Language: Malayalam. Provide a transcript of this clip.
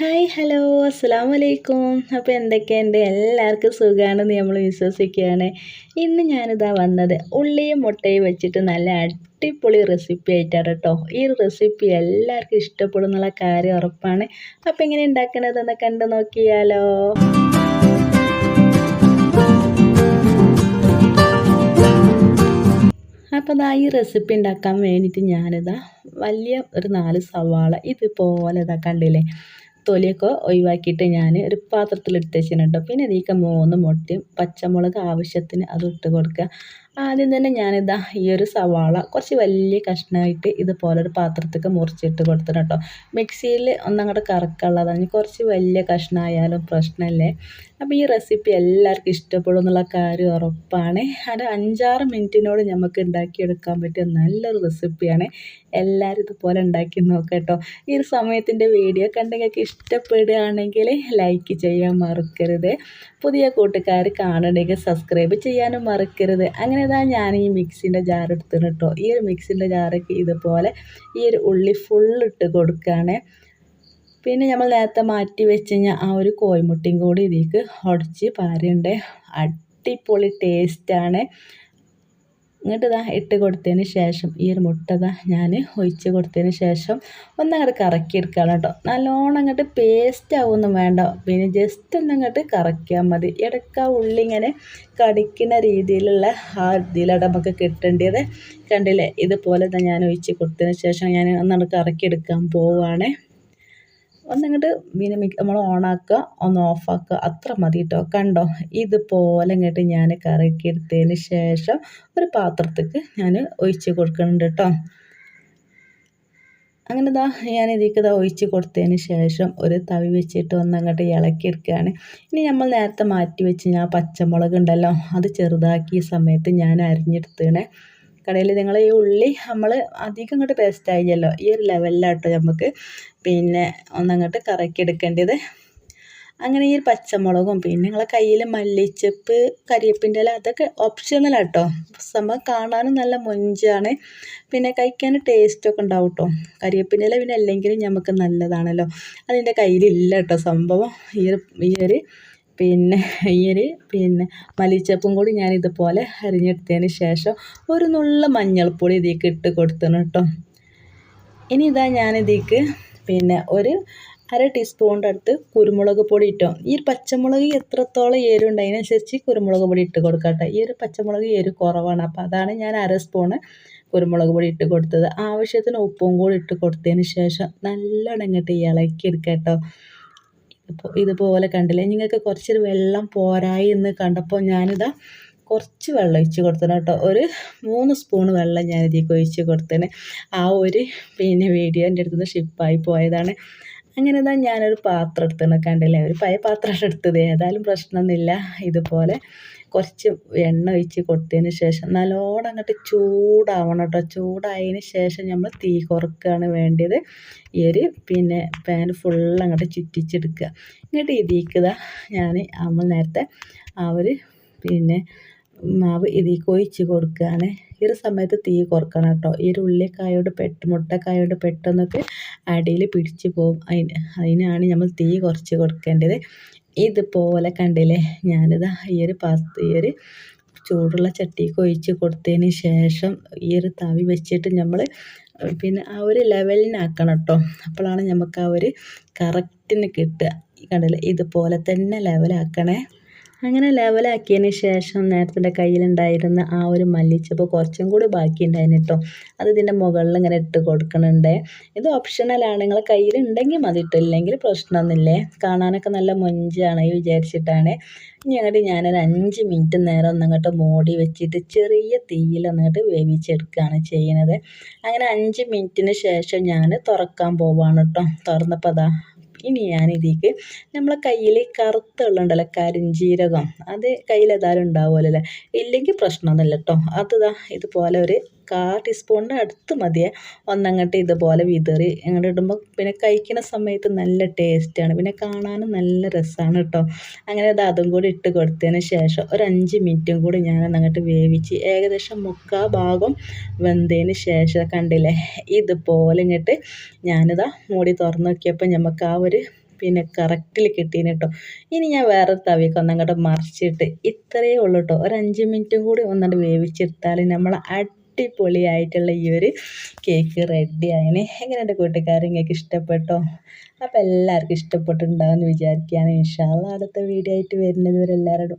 ഹായ് ഹലോ അസ്സാം വലൈക്കും അപ്പോൾ എന്തൊക്കെയുണ്ട്? എല്ലാവർക്കും സുഖമാണെന്ന് നമ്മൾ വിശ്വസിക്കുകയാണ്. ഇന്ന് ഞാനിതാ വന്നത് ഉള്ളിയും മുട്ടയും വെച്ചിട്ട് നല്ല അടിപൊളി റെസിപ്പി ആയിട്ടാണ് കേട്ടോ ഈ റെസിപ്പി എല്ലാവർക്കും ഇഷ്ടപ്പെടും എന്നുള്ള കാര്യം ഉറപ്പാണ്. അപ്പോൾ എങ്ങനെ ഉണ്ടാക്കണതെന്ന് കണ്ടു നോക്കിയാലോ. അപ്പോൾ ഇതാ ഈ റെസിപ്പി ഉണ്ടാക്കാൻ വേണ്ടിയിട്ട് ഞാനിതാ വലിയ ഒരു നാല് സവാള ഇതുപോലെ ഇതാ കണ്ടില്ലേ? തൊലിയൊക്കെ ഒഴിവാക്കിയിട്ട് ഞാൻ ഒരു പാത്രത്തിൽ ഇട്ട് വെച്ചിട്ടുണ്ട് പിന്നെ ഇതിലേക്ക് മൂന്ന് മുട്ടയും പച്ചമുളക് ആവശ്യത്തിന് അത് ഇട്ട് കൊടുക്കുക. ആദ്യം തന്നെ ഞാനിതാ ഈ ഒരു സവാള കുറച്ച് വലിയ കഷ്ണമായിട്ട് ഇതുപോലെ ഒരു പാത്രത്തേക്ക് മുറിച്ചിട്ട് കൊടുത്തിട്ട് കേട്ടോ. മിക്സിയിൽ ഒന്നങ്ങോട്ട് കറക്കുള്ളതാണ് കുറച്ച് വലിയ കഷ്ണമായാലും പ്രശ്നമല്ലേ. അപ്പോൾ ഈ റെസിപ്പി എല്ലാവർക്കും ഇഷ്ടപ്പെടും എന്നുള്ള കാര്യം ഉറപ്പാണ്. അത് അഞ്ചാറ് മിനിറ്റിനോട് നമുക്ക് ഉണ്ടാക്കിയെടുക്കാൻ പറ്റിയ നല്ലൊരു റെസിപ്പിയാണ്. എല്ലാവരും ഇതുപോലെ ഉണ്ടാക്കി നോക്കാം കേട്ടോ. ഈ ഒരു സമയത്തിന്റെ വീഡിയോ കണ്ടെങ്കിൽ ഇഷ്ടപ്പെടുകയാണെങ്കിൽ ലൈക്ക് ചെയ്യാൻ മറക്കരുത്. പുതിയ കൂട്ടുകാർ കാണണമെങ്കിൽ സബ്സ്ക്രൈബ് ചെയ്യാനും മറക്കരുത്. അങ്ങനെ ഇതാ ഞാൻ ഈ മിക്സിന്റെ ജാർ എടുത്തിട്ട് കേട്ടോ. ഈ ഒരു മിക്സിന്റെ ജാറൊക്കെ ഇതുപോലെ ഈ ഒരു ഉള്ളി ഫുള്ളിട്ട് കൊടുക്കുകയാണ്. പിന്നെ നമ്മൾ നേരത്തെ മാറ്റി വെച്ച് കഴിഞ്ഞാൽ ആ ഒരു കോഴിമുട്ടയും കൂടി ഇതിലേക്ക് ഉടച്ച് പാരുണ്ട്. അടിപൊളി ടേസ്റ്റാണ് ഇങ്ങോട്ട് ഇതാ ഇട്ട് കൊടുത്തതിന് ശേഷം ഈ ഒരു മുട്ട ഇതാ ഞാൻ ഒഴിച്ച് കൊടുത്തതിന് ശേഷം ഒന്നങ്ങോട്ട് കറക്കി എടുക്കണം കേട്ടോ. നല്ലോണം അങ്ങോട്ട് പേസ്റ്റ് ആവുമൊന്നും വേണ്ട. പിന്നെ ജസ്റ്റ് ഒന്നങ്ങോട്ട് കറക്കിയാൽ മതി. ഇടയ്ക്ക് ആ ഉള്ളി ഇങ്ങനെ കടിക്കുന്ന രീതിയിലുള്ള ആ ഇതിലാണ് നമുക്ക് കിട്ടേണ്ടത്. കണ്ടില്ലേ? ഇതുപോലെ തന്നെ ഞാൻ ഒഴിച്ച് കൊടുത്തതിന് ശേഷം ഞാൻ ഒന്നങ്ങോട്ട് കറക്കി എടുക്കാൻ പോവുകയാണേ. ഒന്നിങ്ങോട്ട് പിന്നെ നമ്മൾ ഓണാക്കുക ഒന്ന് ഓഫാക്കുക അത്ര മതി കേട്ടോ കണ്ടോ? ഇതുപോലെ ഇങ്ങോട്ട് ഞാൻ കറക്കി എടുത്തതിന് ശേഷം ഒരു പാത്രത്തേക്ക് ഞാൻ ഒഴിച്ച് കൊടുക്കുന്നുണ്ട് കേട്ടോ അങ്ങനെ ഇതാ ഞാൻ ഇതിലേക്ക് ഇതാ ഒഴിച്ച് കൊടുത്തതിന് ശേഷം ഒരു തവി വെച്ചിട്ട് ഒന്ന് അങ്ങോട്ട് ഇളക്കിയെടുക്കുകയാണ് ഇനി നമ്മൾ നേരത്തെ മാറ്റി വെച്ച് ഞാൻ പച്ചമുളക് ഉണ്ടല്ലോ അത് ചെറുതാക്കിയ സമയത്ത് ഞാൻ അരിഞ്ഞെടുത്തേണേ കടയിൽ നിങ്ങൾ ഈ ഉള്ളി നമ്മൾ അധികം ഇങ്ങോട്ട് പേസ്റ്റ് ആയില്ലല്ലോ. ഈ ഒരു ലെവലിലാട്ടോ നമുക്ക് പിന്നെ ഒന്നങ്ങോട്ട് കറക്കിയെടുക്കേണ്ടത് അങ്ങനെ ഈ പച്ചമുളകും പിന്നെ നിങ്ങളെ കയ്യിൽ മല്ലിച്ചപ്പ് കരിയേപ്പിന്റെ ഇല അതൊക്കെ ഓപ്ഷണലാട്ടോ സംഭവം കാണാനും നല്ല മൊഞ്ചാണ്. പിന്നെ കഴിക്കാൻ ടേസ്റ്റൊക്കെ ഉണ്ടാവും കേട്ടോ കരിയേപ്പിന്റെ ഇല പിന്നെ അല്ലെങ്കിലും നമുക്ക് നല്ലതാണല്ലോ. അതിന്റെ കയ്യിലില്ല കേട്ടോ സംഭവം. ഈ ഈ ഒരു പിന്നെ ഈ ഒരു പിന്നെ മല്ലിച്ചപ്പും കൂടി ഞാൻ ഇതുപോലെ അരിഞ്ഞെടുത്തതിന് ശേഷം ഒരു നുള്ള മഞ്ഞൾപ്പൊടി ഇതിലേക്ക് ഇട്ട് കൊടുത്തണം കേട്ടോ. ഇനി ഇതാ ഞാൻ ഇതിലേക്ക് പിന്നെ ഒരു അര ടീസ്പൂണിന്റെ അടുത്ത് കുരുമുളക് പൊടി ഇട്ടോ. ഈ ഒരു പച്ചമുളക് എത്രത്തോളം എരുണ്ട് അതിനനുസരിച്ച് കുരുമുളക് പൊടി ഇട്ട് കൊടുക്കട്ടെ ഈ ഒരു പച്ചമുളക് എരു കുറവാണ്. അപ്പോൾ അതാണ് ഞാൻ അര സ്പൂണ് കുരുമുളക് പൊടി ഇട്ട് കൊടുത്തത്. ആവശ്യത്തിന് ഉപ്പും കൂടി ഇട്ട് കൊടുത്തതിന് ശേഷം നല്ലോണം ഇങ്ങോട്ട് ഇളക്കി എടുക്കാം കേട്ടോ. ഇതുപോലെ കണ്ടില്ലേ? നിങ്ങൾക്ക് കുറച്ചൊരു വെള്ളം പോരായി എന്ന് കണ്ടപ്പോൾ ഞാനിതാ കുറച്ച് വെള്ളം ഒഴിച്ച് കൊടുത്തത് കേട്ടോ. ഒരു മൂന്ന് സ്പൂൺ വെള്ളം ഞാൻ ഒഴിച്ച് കൊടുത്തതിന് ആ ഒരു പിന്നെ വീഡിയോ എന്റെ അടുത്തുനിന്ന് ഷിപ്പായി പോയതാണ്. അങ്ങനെ ഇതാ ഞാനൊരു പാത്രം എടുത്തത് കണ്ടില്ലേ? ഒരു പഴയ പാത്രമാണ് എടുത്തത്. ഏതായാലും പ്രശ്നമൊന്നുമില്ല. ഇതുപോലെ കുറച്ച് എണ്ണ ഒഴിച്ച് കൊടുത്തതിന് ശേഷം നല്ലോണം അങ്ങോട്ട് ചൂടാവണം കേട്ടോ. ചൂടായതിന് ശേഷം നമ്മൾ തീ കുറക്കുകയാണ് വേണ്ടത് ഈ ഒരു പിന്നെ പാൻ ഫുൾ അങ്ങോട്ട് ചുറ്റിച്ചെടുക്കുക. എന്നിട്ട് ഇതിക്കുക ഞാൻ നമ്മൾ നേരത്തെ ആ ഒരു പിന്നെ മാവ് ഇതിൽ ഒഴിച്ച് കൊടുക്കുകയാണ്. ഈ ഒരു സമയത്ത് തീ കുറക്കണം കേട്ടോ. ഈ ഒരു ഉള്ളിക്കായോട് പെട്ട് മുട്ടക്കായോട് പെട്ടെന്നൊക്കെ അടിയിൽ പിടിച്ച് പോകും. അതിന് അതിനാണ് നമ്മൾ തീ കുറച്ച് കൊടുക്കേണ്ടത്. ഇതുപോലെ കണ്ടില്ലേ? ഞാനിതാ ഈ ഒരു പാത്ര ഈ ഒരു ചൂടുള്ള ചട്ടി ഒഴിച്ച് കൊടുത്തതിന് ശേഷം ഈ ഒരു തവി വെച്ചിട്ട് നമ്മൾ പിന്നെ ആ ഒരു ലെവലിനാക്കണം കേട്ടോ. അപ്പോഴാണ് നമുക്ക് ആ ഒരു കറക്റ്റിന് കിട്ടുക. കണ്ടില്ലേ? ഇതുപോലെ തന്നെ ലെവലാക്കണേ. അങ്ങനെ ലെവലാക്കിയതിന് ശേഷം നേരത്തെ കയ്യിലുണ്ടായിരുന്ന ആ ഒരു മല്ലിച്ചപ്പ് കുറച്ചും കൂടി ബാക്കി ഉണ്ടായിരുന്നു കേട്ടോ അത് ഇതിന്റെ മുകളിൽ ഇങ്ങനെ ഇട്ട് കൊടുക്കണുണ്ട്. ഇത് ഓപ്ഷണലാണ് നിങ്ങൾ കയ്യിലുണ്ടെങ്കിൽ മതി ഇട്ടില്ലെങ്കിൽ പ്രശ്നമൊന്നുമില്ലേ. കാണാനൊക്കെ നല്ല മൊഞ്ചാണ്. വിചാരിച്ചിട്ടാണ്. ഇനി അങ്ങോട്ട് ഞാനൊരു അഞ്ച് മിനിറ്റ് നേരം ഒന്നങ്ങോട്ട് മൂടി വെച്ചിട്ട് ചെറിയ തീയിൽ ഒന്നങ്ങോട്ട് വേവിച്ചെടുക്കുകയാണ് ചെയ്യുന്നത് അങ്ങനെ അഞ്ച് മിനിറ്റിന് ശേഷം ഞാൻ തുറക്കാൻ പോവാണ് കേട്ടോ തുറന്നപ്പോൾ അതാ ഇനി ഞാനിതിലേക്ക് നമ്മളെ കയ്യിൽ കറുത്ത ഉള്ളുണ്ടല്ലോ കരിഞ്ജീരകം അത് കയ്യിൽ ഏതായാലും ഉണ്ടാവുമല്ലോ അല്ലേ? ഇല്ലെങ്കിൽ പ്രശ്നമൊന്നുമില്ല കേട്ടോ. അത് ഇതുപോലെ ഒരു കാ ടീസ്പൂണിന്റെ അടുത്ത് മതിയെ. ഒന്നങ്ങട്ട് ഇതുപോലെ വിതറി അങ്ങോട്ട് ഇടുമ്പോൾ പിന്നെ കഴിക്കുന്ന സമയത്ത് നല്ല ടേസ്റ്റാണ്. പിന്നെ കാണാനും നല്ല രസമാണ് കേട്ടോ അങ്ങനെ അത് അതും കൂടി ഇട്ട് കൊടുത്തതിന് ശേഷം ഒരു അഞ്ച് മിനിറ്റും കൂടി ഞാൻ അങ്ങോട്ട് വേവിച്ച് ഏകദേശം മുക്കാ ഭാഗം വെന്തതിന് ശേഷം കണ്ടില്ലേ? ഇതുപോലെ ഇങ്ങോട്ട് ഞാനിതാ മൂടി തുറന്ന് നോക്കിയപ്പോൾ നമുക്ക് ആ ഒരു പിന്നെ കറക്റ്റിൽ കിട്ടീന് കേട്ടോ ഇനി ഞാൻ വേറെ തവിക്ക് ഒന്നങ്ങോട്ട് മറിച്ചിട്ട് ഇത്രയേ ഉള്ളൂ കേട്ടോ ഒരു അഞ്ച് മിനിറ്റും കൂടി ഒന്നങ്ങോട്ട് വേവിച്ചെടുത്താൽ നമ്മൾ അടിപൊളിയായിട്ടുള്ള ഈ ഒരു കേക്ക് റെഡി എങ്ങനെ എന്റെ കൂട്ടുകാർ നിങ്ങൾക്ക് ഇഷ്ടപ്പെട്ടോ? അപ്പോൾ എല്ലാവർക്കും ഇഷ്ടപ്പെട്ടിട്ടുണ്ടാകുമെന്ന് വിചാരിക്കുകയാണ്. ഇൻഷാല്ല അടുത്ത വീഡിയോ ആയിട്ട് വരുന്നത് വരെ എല്ലാവരോടും